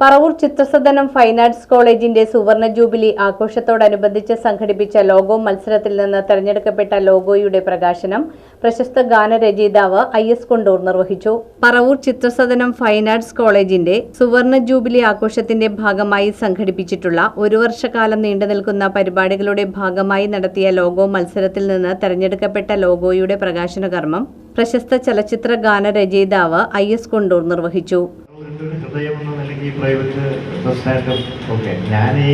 Paravur Chithrasadanam fine arts കോളേജിന്റെ സുവർണ jubilee ആഘോഷത്തോടനുബന്ധിച്ച് സംഘടിപ്പിച്ച ലോഗോ മത്സരത്തിൽ നിന്ന് തെരഞ്ഞെടുക്കപ്പെട്ട ലോഗോയുടെ പ്രകാശനം പ്രശസ്ത ഗാനരചയിതാവ് ഐ എസ് കൊണ്ടൂർ നിർവഹിച്ചു. പറവൂർ ചിത്രസദനം ഫൈൻ ആർട്സ് കോളേജിന്റെ സുവർണ ജൂബിലി ആഘോഷത്തിന്റെ ഭാഗമായി സംഘടിപ്പിച്ചിട്ടുള്ള ഒരു വർഷക്കാലം നീണ്ടുനിൽക്കുന്ന പരിപാടികളുടെ ഭാഗമായി നടത്തിയ ലോഗോ മത്സരത്തിൽ നിന്ന് തെരഞ്ഞെടുക്കപ്പെട്ട ലോഗോയുടെ പ്രകാശന കർമ്മം പ്രശസ്ത ചലച്ചിത്ര ഗാനരചയിതാവ് ഐ എസ് കൊണ്ടൂർ നിർവഹിച്ചു. ഈ പ്രൈവറ്റ് ബസ്സായിട്ടും ഒക്കെ ഞാൻ ഈ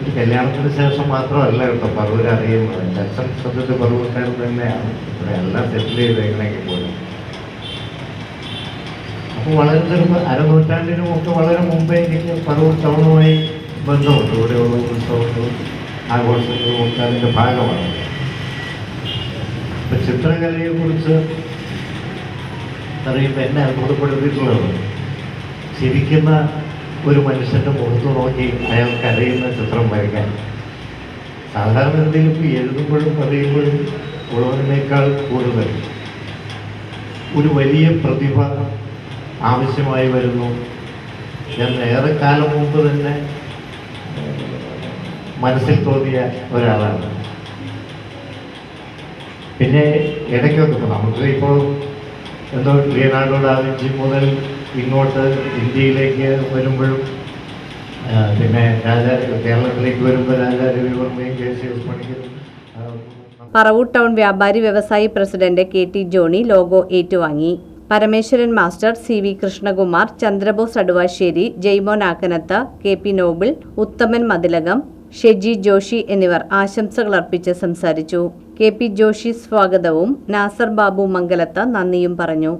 ഒരു കല്യാണത്തിന് ശേഷം മാത്രമല്ല കേട്ടോ പറവൂർ അറിയുന്നത്. എന്റെ ശ്രദ്ധിച്ച് പറവൂർക്കാരൻ തന്നെയാണ്. ഇവിടെ എല്ലാം സെറ്റിൽ ചെയ്തേക്കണേക്ക് പോലും. അപ്പോൾ വളരെ ചെറുപ്പം അരനൂറ്റാണ്ടിനും ഒക്കെ വളരെ മുമ്പേ എനിക്ക് പറവൂർ ടൗണുമായി ബന്ധമുണ്ട്. ഇവിടെയുള്ള ഉത്സവങ്ങളും ആഘോഷങ്ങളും ഒക്കെ അതിന്റെ ഭാഗമാണ്. ഇപ്പം ചിത്രകലയെക്കുറിച്ച് അറിയുമ്പോൾ എന്നെ അത്ഭുതപ്പെടുത്തിയിട്ടുള്ളത് ചിരിക്കുന്ന ഒരു മനുഷ്യന്റെ മുഖത്ത് നോക്കി അയാൾ കരയുന്ന ചിത്രം വരയ്ക്കാൻ. സാധാരണ എന്തെങ്കിലും എഴുതുമ്പോഴും പറയുമ്പോഴും ഉള്ളതിനേക്കാൾ കൂടുതൽ ഒരു വലിയ പ്രതിഭ ആവശ്യമായി വരുന്നു. ഞാൻ ഏറെ കാലം മുമ്പ് തന്നെ മനസ്സിൽ തോന്നിയ ഒരാളാണ്. പിന്നെ ഇടയ്ക്കൊക്കെ നമുക്ക് ഇപ്പോൾ എന്തോ ലിയനാർഡോ ഡാവിഞ്ചി മുതൽ ഇങ്ങോട്ട് ഇന്ത്യയിലേക്ക് വരുമ്പോഴും പിന്നെ രാജാ കേരളത്തിലേക്ക് വരുമ്പോൾ രാജാരവിവർമ്മയും K C S Paravur town വ്യാപാരി വ്യവസായി president K T Johny logo ഏറ്റുവാങ്ങി. Parameswaran master C V Krishnakumar Chandrabose Aduvassery Jaimon Akkanath K P Noble Uthaman Mathilakam Sheji Joshy എന്നിവർ ആശംസകൾ അർപ്പിച്ച് സംസാരിച്ചു. കെ പി ജോഷി സ്വാഗതവും നാസർ ബാബു മംഗലത്ത് നന്ദിയും പറഞ്ഞു.